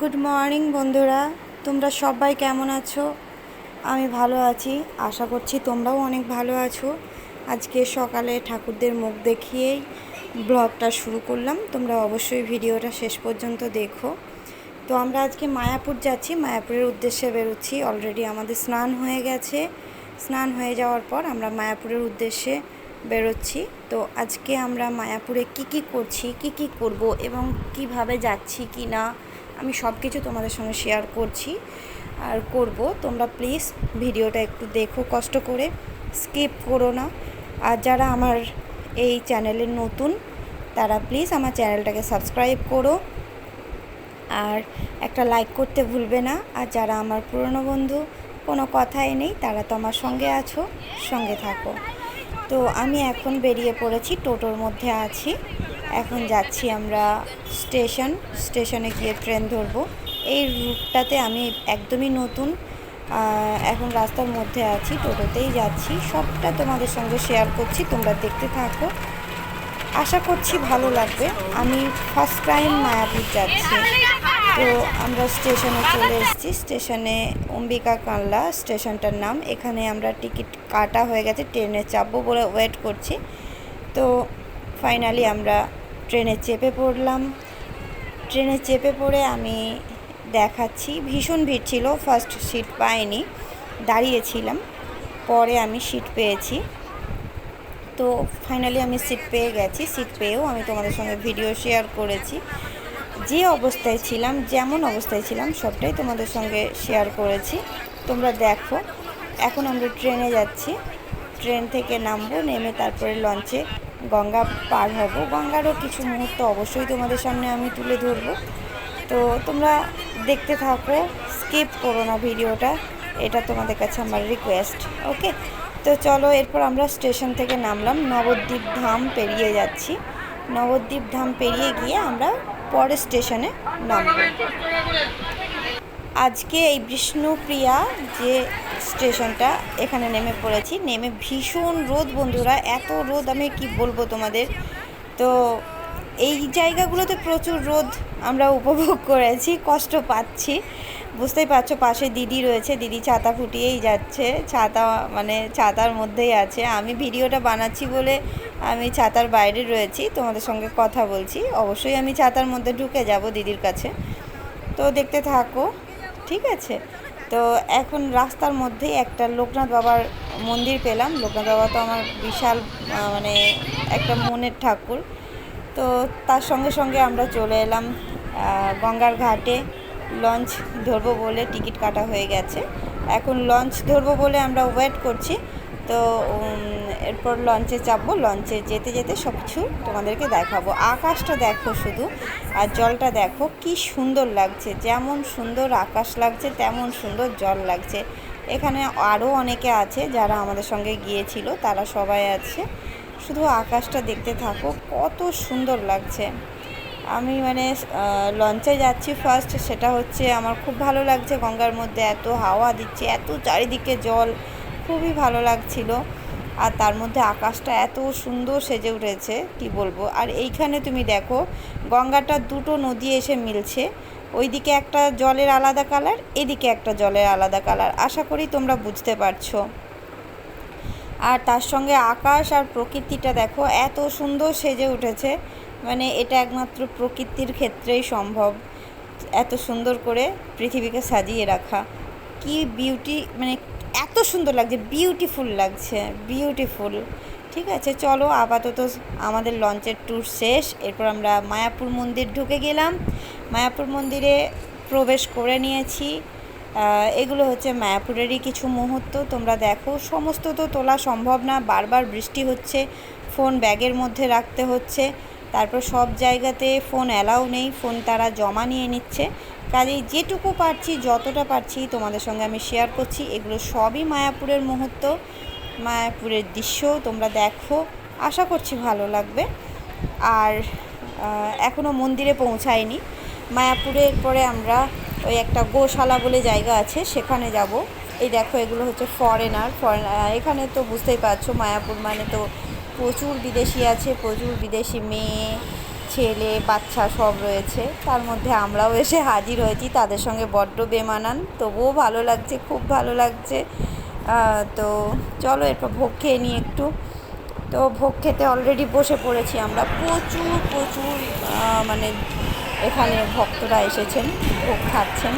Good morning বন্ধুরা। তোমরা সবাই কেমন আছো? আমি ভালো আছি। আশা করছি তোমরাও অনেক ভালো আছো। আজকে সকালে ঠাকুরদের মুখ দেখিয়েই ব্লগটা শুরু করলাম। তোমরা অবশ্যই ভিডিওটা শেষ পর্যন্ত দেখো। তো আমরা আজকে মায়াপুর যাচ্ছি। মায়াপুরের উদ্দেশ্যে বেরোচ্ছি। অলরেডি আমাদের স্নান হয়ে গেছে। স্নান হয়ে যাওয়ার পর আমরা মায়াপুরের উদ্দেশ্যে বেরোচ্ছি। তো আজকে আমরা মায়াপুরে কি কি করছি, কি কি করব এবং কীভাবে যাচ্ছি কি না, আমি সব কিছু তোমাদের সঙ্গে শেয়ার করছি আর করব। তোমরা প্লিজ ভিডিওটা একটু দেখো, কষ্ট করে স্কিপ করো না। আর যারা আমার এই চ্যানেলে নতুন, তারা প্লিজ আমার চ্যানেলটাকে সাবস্ক্রাইব করো। আর একটা লাইক করতে ভুলবে না। আর যারা আমার পুরনো বন্ধু, কোনো কথাই নেই, তারা তো আমার সঙ্গে আছো, সঙ্গে থাকো। তো আমি এখন বেরিয়ে পড়েছি, টোটোর মধ্যে আছি। এখন যাচ্ছি আমরা স্টেশন, স্টেশনে গিয়ে ট্রেন ধরব। এই রুটটাতে আমি একদমই নতুন এখন রাস্তার মধ্যে আছি, টোটোতেই যাচ্ছি। সবটা তোমাদের সঙ্গে শেয়ার করছি, তোমরা দেখতে থাকো। আশা করছি ভালো লাগবে। আমি ফার্স্ট টাইম মায়াপুর যাচ্ছি। তো আমরা স্টেশনে চলে এসেছি। স্টেশনে অম্বিকা কানলা স্টেশনটার নাম। এখানে আমরা টিকিট কাটা হয়ে গেছে। ট্রেনে চাপবো বলে ওয়েট করছি। তো ফাইনালি আমরা ট্রেনে চেপে পড়লাম। ট্রেনে চেপে পড়ে আমি দেখাচ্ছি। ভীষণ ভিড় ছিল। ফার্স্ট সিট পাইনি। দাঁড়িয়েছিলাম। পরে আমি সিট পেয়েছি। তো ফাইনালি আমি সিট পেয়ে গেছি সিট পেয়েও আমি তোমাদের সঙ্গে ভিডিও শেয়ার করেছি। যে অবস্থায় ছিলাম, যেমন অবস্থায় ছিলাম, সবটাই তোমাদের সঙ্গে শেয়ার করেছি। তোমরা দেখো, এখন আমরা ট্রেনে যাচ্ছি। ট্রেন থেকে নামবো, নেমে তারপরে লঞ্চে গঙ্গা পার হব। গঙ্গারও কিছু মুহূর্ত অবশ্যই তোমাদের সামনে আমি তুলে ধরবো। তো তোমরা দেখতে থাকো স্কিপ করো না ভিডিওটা এটা তোমাদের কাছে আমার রিকোয়েস্ট ওকে তো চলো এরপর আমরা স্টেশন থেকে নামলাম। নবদ্বীপ ধাম পেরিয়ে যাচ্ছি। নবদ্বীপ ধাম পেরিয়ে গিয়ে আমরা পরের স্টেশনে নামব। আজকে এই বিষ্ণুপ্রিয়া যে স্টেশনটা এখানে নেমে পড়েছি, নেমে ভীষণ রোদ বন্ধুরা, এত রোদ আমি কি বলব তোমাদের? তো এই জায়গাগুলোতে প্রচুর রোদ আমরা উপভোগ করেছি, কষ্ট পাচ্ছি। বুঝতেই পারছ, পাশে দিদি রয়েছে, দিদি ছাতা ফুটিয়েই যাচ্ছে। ছাতা মানে ছাতার মধ্যেই আছে। আমি ভিডিওটা বানাচ্ছি বলে আমি ছাতার বাইরে রয়েছি, তোমাদের সঙ্গে কথা বলছি। অবশ্যই আমি ছাতার মধ্যে ঢুকে যাব দিদির কাছে। তো দেখতে থাকো, ঠিক আছে? তো এখন রাস্তার মধ্যে একটা লোকনাথ বাবার মন্দির পেলাম। লোকনাথ বাবা তো আমার বিশাল মানে একটা মনের ঠাকুর। তো তার সঙ্গে সঙ্গে আমরা চলে এলাম গঙ্গার ঘাটে। লঞ্চ ধরবো বলে টিকিট কাটা হয়ে গেছে। এখন লঞ্চ ধরবো বলে আমরা ওয়েট করছি। তো এরপর লঞ্চে চাপবো। লঞ্চে যেতে যেতে সব কিছু তোমাদেরকে দেখাবো। আকাশটা দেখো শুধু, আর জলটা দেখো, কি সুন্দর লাগছে। যেমন সুন্দর আকাশ লাগছে, তেমন সুন্দর জল লাগছে। এখানে আরও অনেকে আছে যারা আমাদের সঙ্গে গিয়েছিল, তারা সবাই আছে। শুধু আকাশটা দেখতে থাকো, কত সুন্দর লাগছে। আমি মানে লঞ্চে যাচ্ছি ফার্স্ট সেটা হচ্ছে আমার খুব ভালো লাগছে গঙ্গার মধ্যে, এত হাওয়া দিচ্ছে, এত চারিদিকে জল, খুবই ভালো লাগছিল। আর তার মধ্যে আকাশটা এত সুন্দর সেজে উঠেছে, কি বলব। আর এইখানে তুমি দেখো, গঙ্গাটা দুটো নদী এসে মিলছে। ওইদিকে একটা জলের আলাদা কালার এদিকে একটা জলের আলাদা কালার আশা করি তোমরা বুঝতে পারছ। আর তার সঙ্গে আকাশ আর প্রকৃতিটা দেখো, এত সুন্দর সেজে উঠেছে। মানে এটা একমাত্র প্রকৃতির ক্ষেত্রেই সম্ভব। এত সুন্দর করে পৃথিবীকে সাজিয়ে রাখা। কি বিউটি মানে এত সুন্দর লাগছে বিউটিফুল লাগছে বিউটিফুল ঠিক আছে, চলো আপাতত আমাদের লঞ্চের ট্যুর শেষ। এরপর আমরা মায়াপুর মন্দির ঢুকে গেলাম। মায়াপুর মন্দিরে প্রবেশ করে নিয়েছি। এগুলো হচ্ছে মায়াপুরেরই কিছু মুহূর্ত। তোমরা দেখো, সমস্ত তো তোলা সম্ভব না। বারবার বৃষ্টি হচ্ছে, ফোন ব্যাগের মধ্যে রাখতে হচ্ছে। তারপর সব জায়গাতে ফোন অ্যালাউ নেই, ফোন তারা জমা নিয়ে নিচ্ছে। কাজেই যেটুকু পারছি, যতটা পারছি তোমাদের সঙ্গে আমি শেয়ার করছি। এগুলো সবই মায়াপুরের মুহূর্ত, মায়াপুরের দৃশ্য, তোমরা দেখো। আশা করছি ভালো লাগবে। আর এখনও মন্দিরে পৌঁছায়নি মায়াপুরের পরে আমরা ওই একটা গোশালা বলে জায়গা আছে, সেখানে যাব। এই দেখো, এগুলো হচ্ছে ফরেনার ফরেনার এখানে তো বুঝতেই পারছ, মায়াপুর মানে তো প্রচুর বিদেশি আছে, প্রচুর বিদেশি মেয়ে, ছেলে, বাচ্চা সব রয়েছে। তার মধ্যে আমরাও এসে হাজির হয়েছি, তাদের সঙ্গে বড্ড বেমানান। তবুও ভালো লাগছে, খুব ভালো লাগছে। তো চলো, এরপর ভোগ খেয়ে নিই একটু। তো ভোগ খেতে অলরেডি বসে পড়েছি আমরা। প্রচুর প্রচুর মানে এখানে ভক্তরা এসেছেন, ভোগ খাচ্ছেন।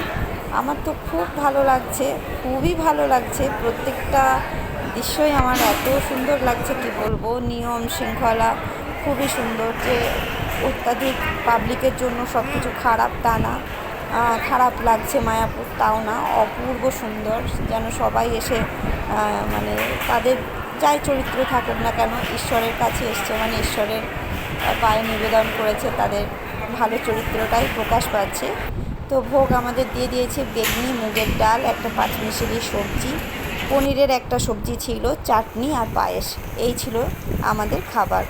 আমার তো খুব ভালো লাগছে, খুবই ভালো লাগছে। প্রত্যেকটা দৃশ্যই আমার এত সুন্দর লাগছে, কি বলব? নিয়ম শৃঙ্খলা খুবই সুন্দর যে অত্যাধিক পাবলিকের জন্য সব কিছু খারাপ তা না। খারাপ লাগছে মায়াপুর, তাও না। অপূর্ব সুন্দর, যেন সবাই এসে মানে তাদের যাই চরিত্র থাকুক না কেন, ঈশ্বরের কাছে এসছে। মানে ঈশ্বরের পায়ে নিবেদন করেছে তাদের। ভালো চরিত্রটাই প্রকাশ পাচ্ছে। তো ভোগ আমাদের দিয়ে দিয়েছে বেগনি, মুগের ডাল, একটা পাঁচমিশালি সবজি, পনিরের একটা সবজি ছিল, চাটনি আর পায়েস। এই ছিল আমাদের খাবার।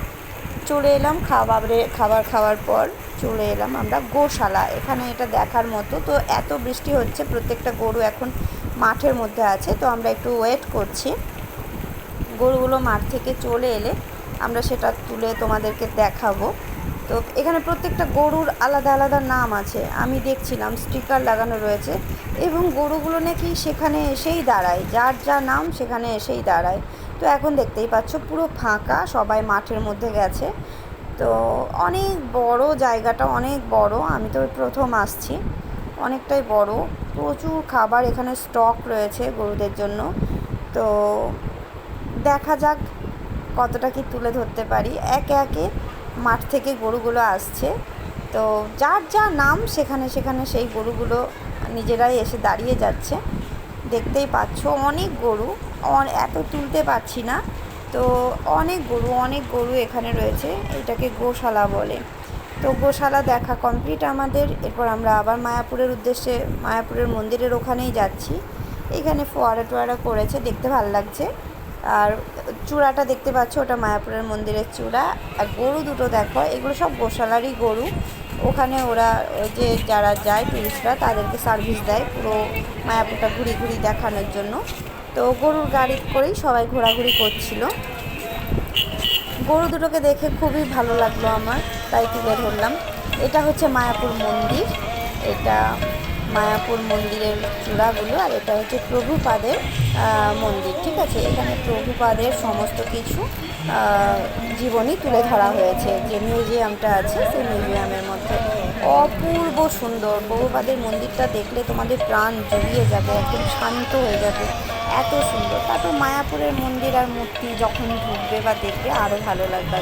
চলে এলাম খাবারে, খাবার খাওয়ার পর চলে এলাম আমরা গোশালা। এখানে এটা দেখার মতো। তো এত বৃষ্টি হচ্ছে, প্রত্যেকটা গরু এখন মাঠের মধ্যে আছে। তো আমরা একটু ওয়েট করছি। গরুগুলো মাঠ থেকে চলে এলে আমরা সেটা তুলে তোমাদেরকে দেখাবো। তো এখানে প্রত্যেকটা গরুর আলাদা আলাদা নাম আছে। আমি দেখছিলাম, স্টিকার লাগানো রয়েছে এবং গরুগুলো নাকি সেখানে এসেই দাঁড়ায়। যার যা নাম সেখানে এসেই দাঁড়ায়। তো এখন দেখতেই পাচ্ছ, পুরো ফাঁকা, সবাই মাঠের মধ্যে গেছে। তো অনেক বড় জায়গাটা, অনেক বড়, আমি তো প্রথম আসছি। অনেকটাই বড়, প্রচুর খাবার এখানে স্টক রয়েছে গরুদের জন্য। তো দেখা যাক কতটা কি তুলে ধরতে পারি। একে একে মাঠ থেকে গরুগুলো আসছে। তো যার যা নাম সেখানে সেখানে সেই গরুগুলো নিজেরাই এসে দাঁড়িয়ে যাচ্ছে। দেখতেই পাচ্ছ অনেক গরু এত তুলতে পারছি না। তো অনেক গরু অনেক গরু এখানে রয়েছে, এটাকে গোশালা বলে। তো গোশালা দেখা কমপ্লিট আমাদের। এরপর আমরা আবার মায়াপুরের উদ্দেশ্যে, মায়াপুরের মন্দিরের ওখানেই যাচ্ছি। এখানে ফোয়ারা টোয়ারা করেছে, দেখতে ভালো লাগছে। আর চূড়াটা দেখতে পাচ্ছ, ওটা মায়াপুরের মন্দিরের চূড়া। আর গরু দুটো দেখো, এগুলো সব গোশালারই গরু। ওখানে ওরা যে যারা যায় টুরিস্টরা তাদেরকে সার্ভিস দেয় পুরো মায়াপুরটা ঘুরি ঘুরি দেখানোর জন্য। তো গরুর গাড়ি করেই সবাই ঘোরাঘুরি করছিল। গরু দুটোকে দেখে খুবই ভালো লাগল আমার, তাই তুলে ধরলাম। এটা হচ্ছে মায়াপুর মন্দির। এটা মায়াপুর মন্দিরের চূড়াগুলো, আর এটা হচ্ছে প্রভুপাদের মন্দির, ঠিক আছে? এখানে প্রভুপাদের সমস্ত কিছু জীবনী তুলে ধরা হয়েছে। যে মিউজিয়ামটা আছে, সেই মিউজিয়ামের মধ্যে অপূর্ব সুন্দর। প্রভুপাদের মন্দিরটা দেখলে তোমাদের প্রাণ জুড়িয়ে যাবে, একদম শান্ত হয়ে যাবে। এত সুন্দর। তারপর মায়াপুরের মন্দির আর মূর্তি যখন ঢুকবে বা দেখবে আরও ভালো লাগবে।